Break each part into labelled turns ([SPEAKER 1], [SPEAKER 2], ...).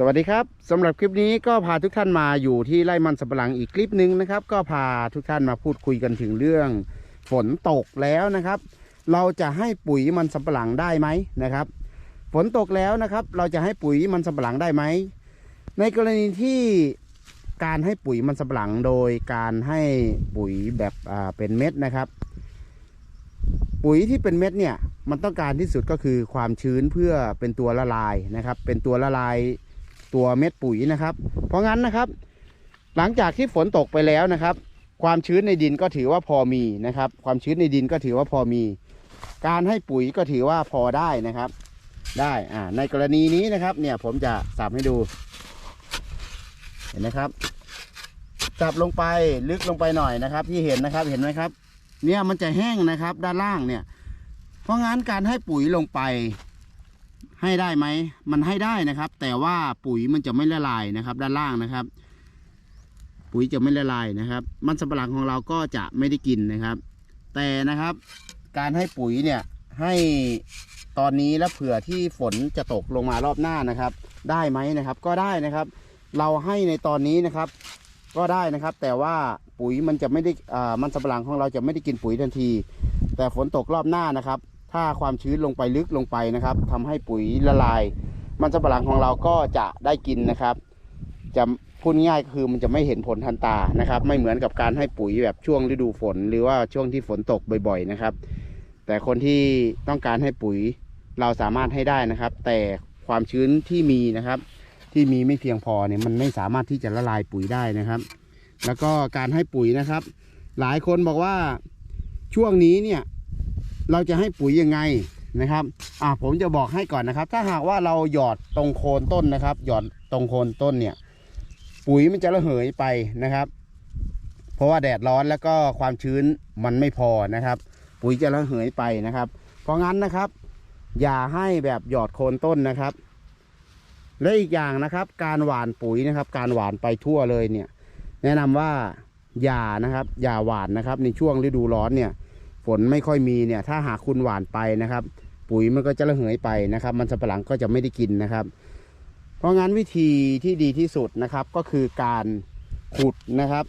[SPEAKER 1] สวัสดีครับสำหรับคลิปนี้ก็พาทุกท่านมาอยู่ที่ไร่มันสำปะหลังอีกคลิปหนึ่งนะครับ ก็พาทุกท่านมาพูดคุยกันถึงเรื่องฝนตกแล้วนะครับ เราจะให้ปุ๋ยมันสำปะหลังได้ไหมนะครับ ฝนตกแล้วนะครับ เราจะให้ปุ๋ยมันสำปะหลังได้ไหมในกรณีที่การให้ปุ๋ยมันสำปะหลังโดยการให้ปุ๋ยแบบอ่าเป็นเม็ดนะครับ ปุ๋ยที่เป็นเม็ดเนี่ยมันต้องการที่สุดก็คือความชื้นเพื่อเป็นตัวละลายนะครับ เป็นตัวละลาย ตัวเม็ดปุ๋ยนะครับ เพราะงั้นนะครับ หลังจากที่ฝนตกไปแล้วนะครับ ความชื้นในดินก็ถือว่าพอมีนะครับ ความชื้นในดินก็ถือว่าพอมี การให้ปุ๋ยก็ถือว่าพอได้นะครับ ได้อ่าในกรณีนี้นะครับ เนี่ยผมจะสับให้ดู เห็นนะครับสับลงไปลึกลงไปหน่อยนะครับ ที่เห็นนะครับเห็นไหมครับ เนี่ยมันจะแห้งนะครับ ด้านล่างเนี่ย เพราะงั้นการให้ปุ๋ยลงไป ให้ได้ไหม มันให้ได้นะครับ แต่ว่าปุ๋ยมันจะไม่ละลายนะครับ ด้านล่างนะครับ ปุ๋ยจะไม่ละลายนะครับ มันสำปะหลังของเราก็จะไม่ได้กินนะครับ แต่นะครับ การให้ปุ๋ยเนี่ยให้ตอนนี้แล้วเผื่อที่ฝนจะตกลงมารอบหน้านะครับ ได้ไหมนะครับ ก็ได้นะครับ เราให้ในตอนนี้นะครับ ก็ได้นะครับ แต่ว่าปุ๋ยมันจะไม่ได้อ่ามันสำปะหลังของเราจะไม่ได้กินปุ๋ยทันที แต่ฝนตกรอบหน้านะครับ ถ้าความชื้นลงไปลึกลงไปนะครับทำให้ปุ๋ยละลาย มันสำปะหลังของเราก็จะได้กินนะครับ จะพูดง่ายก็คือมันจะไม่เห็นผลทันตานะครับ ไม่เหมือนกับการให้ปุ๋ยแบบช่วงฤดูฝน หรือว่าช่วงที่ฝนตกบ่อย ๆนะครับ แต่คนที่ต้องการให้ปุ๋ยเราสามารถให้ได้นะครับ แต่ความชื้นที่มีนะครับ ที่มีไม่เพียงพอเนี่ยมันไม่สามารถที่จะละลายปุ๋ยได้นะครับ แล้วก็การให้ปุ๋ยนะครับ หลายคนบอกว่าช่วงนี้เนี่ย เราจะให้ปุ๋ยยังไงนะครับ อ่าผมจะบอกให้ก่อนนะครับ ถ้าหากว่าเราหยอดตรงโคนต้นนะครับ หยอดตรงโคนต้นเนี่ย ปุ๋ยมันจะระเหยไปนะครับ เพราะว่าแดดร้อนแล้วก็ความชื้นมันไม่พอนะครับ ปุ๋ยจะระเหยไปนะครับ เพราะงั้นนะครับ อย่าให้แบบหยอดโคนต้นนะครับ และอีกอย่างนะครับ การหว่านปุ๋ยนะครับ การหว่านไปทั่วเลยเนี่ย แนะนำว่าอย่านะครับ อย่าหว่านนะครับ ในช่วงฤดูร้อนเนี่ย นไม่ค่อยมีเนี่ย ถ้าหากคุณหว่านไปนะครับ ปุ๋ยมันก็จะระเหยไปนะครับ มันสำปะหลังก็จะไม่ได้กินนะครับ เพราะงั้นวิธีที่ดีที่สุดนะครับ ก็คือการขุดนะครับ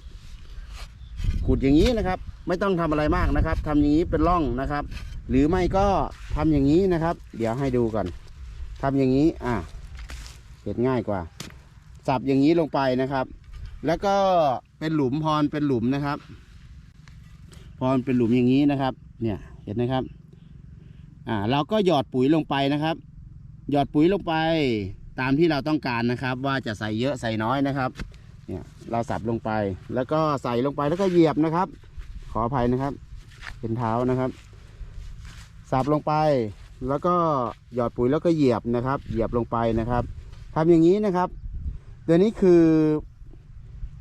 [SPEAKER 1] ขุดอย่างนี้นะครับ ไม่ต้องทำอะไรมากนะครับทำอย่างนี้เป็นร่องนะครับ หรือไม่ก็ทำอย่างนี้นะครับ เดี๋ยวให้ดูก่อนทำอย่างนี้อะเห็นง่ายกว่า สับอย่างนี้ลงไปนะครับ แล้วก็เป็นหลุมพรเป็นหลุมนะครับ พอมันเป็นหลุมอย่างนี้นะครับ เนี่ยเห็นไหมครับ อ่า เราก็หยอดปุ๋ยลงไปนะครับ หยอดปุ๋ยลงไปตามที่เราต้องการนะครับ ว่าจะใส่เยอะใส่น้อยนะครับ เนี่ยเราสับลงไปแล้วก็ใส่ลงไปแล้วก็เหยียบนะครับ ขออภัยนะครับ เป็นเท้านะครับสับลงไปแล้วก็หยอดปุ๋ยแล้วก็เหยียบนะครับ เหยียบลงไปนะครับทำอย่างนี้นะครับ ตัวนี้คือ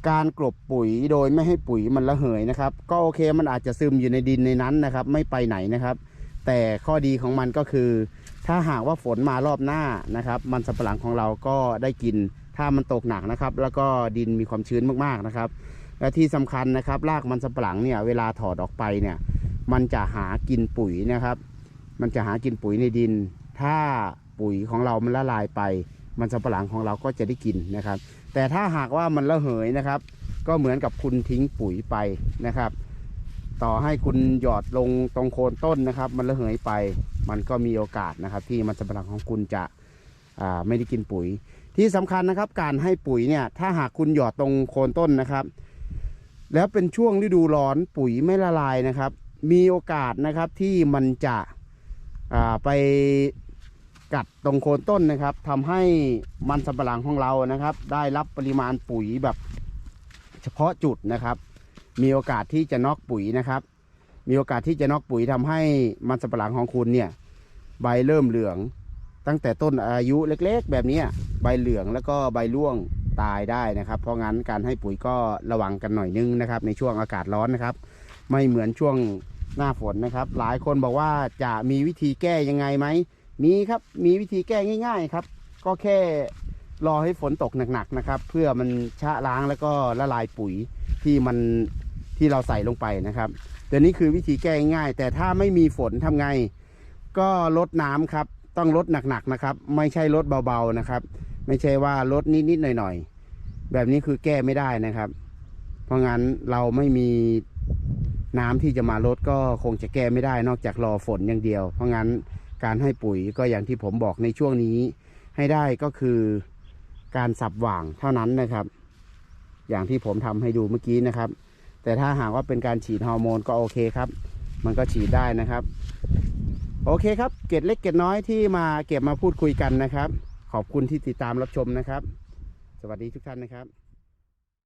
[SPEAKER 1] การกลบปุ๋ยโดยไม่ให้ปุ๋ยมันระเหยนะครับ ก็โอเคมันอาจจะซึมอยู่ในดินในนั้นนะครับ ไม่ไปไหนนะครับ แต่ข้อดีของมันก็คือ ถ้าหากว่าฝนมารอบหน้านะครับ มันสำปะหลังของเราก็ได้กิน ถ้ามันตกหนักนะครับ แล้วก็ดินมีความชื้นมากๆนะครับ และที่สำคัญนะครับรากมันสำปะหลังเนี่ยเวลาถอดออกไปเนี่ย มันจะหากินปุ๋ยนะครับ มันจะหากินปุ๋ยในดิน ถ้าปุ๋ยของเรามันละลายไป มันสำปะหลังของเราก็จะได้กินนะครับ แต่ถ้าหากว่ามันระเหยนะครับ ก็เหมือนกับคุณทิ้งปุ๋ยไปนะครับ ต่อให้คุณหยอดลงตรงโคนต้นนะครับ มันระเหยไป มันก็มีโอกาสนะครับ ที่มันสำปะหลังของคุณจะไม่ได้กินปุ๋ย ที่สำคัญนะครับการให้ปุ๋ยเนี่ยถ้าหากคุณหยอดตรงโคนต้นนะครับ แล้วเป็นช่วงฤดูร้อนปุ๋ยไม่ละลายนะครับ มีโอกาสนะครับที่มันจะไป กัดตรงโคนต้นนะครับทำให้มันสำปะหลังของเรานะครับ ได้รับปริมาณปุ๋ยแบบเฉพาะจุดนะครับ มีโอกาสที่จะนอกปุ๋ยนะครับ มีโอกาสที่จะนอกปุ๋ยทำให้มันสำปะหลังของคุณเนี่ยใบเริ่มเหลือง ตั้งแต่ต้นอายุเล็ก ๆ แบบนี้ใบเหลืองแล้วก็ใบร่วงตายได้นะครับ เพราะงั้นการให้ปุ๋ยก็ระวังกันหน่อยนึงนะครับ ในช่วงอากาศร้อนนะครับ ไม่เหมือนช่วงหน้าฝนนะครับ หลายคนบอกว่าจะมีวิธีแก้ยังไงไหม มีครับมีวิธีแก้ง่ายๆครับ ก็แค่รอให้ฝนตกหนักๆนะครับ เพื่อมันชะล้างแล้วก็ละลายปุ๋ยที่มันที่เราใส่ลงไปนะครับเดี๋ยวนี้คือวิธีแก้ง่ายแต่ถ้าไม่มีฝนทำไง ก็ลดน้ำครับ ต้องลดหนักๆนะครับ ไม่ใช่ลดเบาๆนะครับ ไม่ใช่ว่าลดนิดๆหน่อยๆแบบนี้คือแก้ไม่ได้นะครับ เพราะงั้นเราไม่มีน้ำที่จะมาลดก็คงจะแก้ไม่ได้นอกจากรอฝนอย่างเดียว เพราะงั้น การให้ปุ๋ยก็อย่างที่ผมบอกในช่วงนี้ให้ได้ก็คือการสับหว่างเท่านั้นนะครับ อย่างที่ผมทำให้ดูเมื่อกี้นะครับ แต่ถ้าหากว่าเป็นการฉีดฮอร์โมนก็โอเคครับ มันก็ฉีดได้นะครับ โอเคครับ เกร็ดเล็กเกร็ดน้อยที่มาเก็บมาพูดคุยกันนะครับ ขอบคุณที่ติดตามรับชมนะครับ สวัสดีทุกท่านนะครับ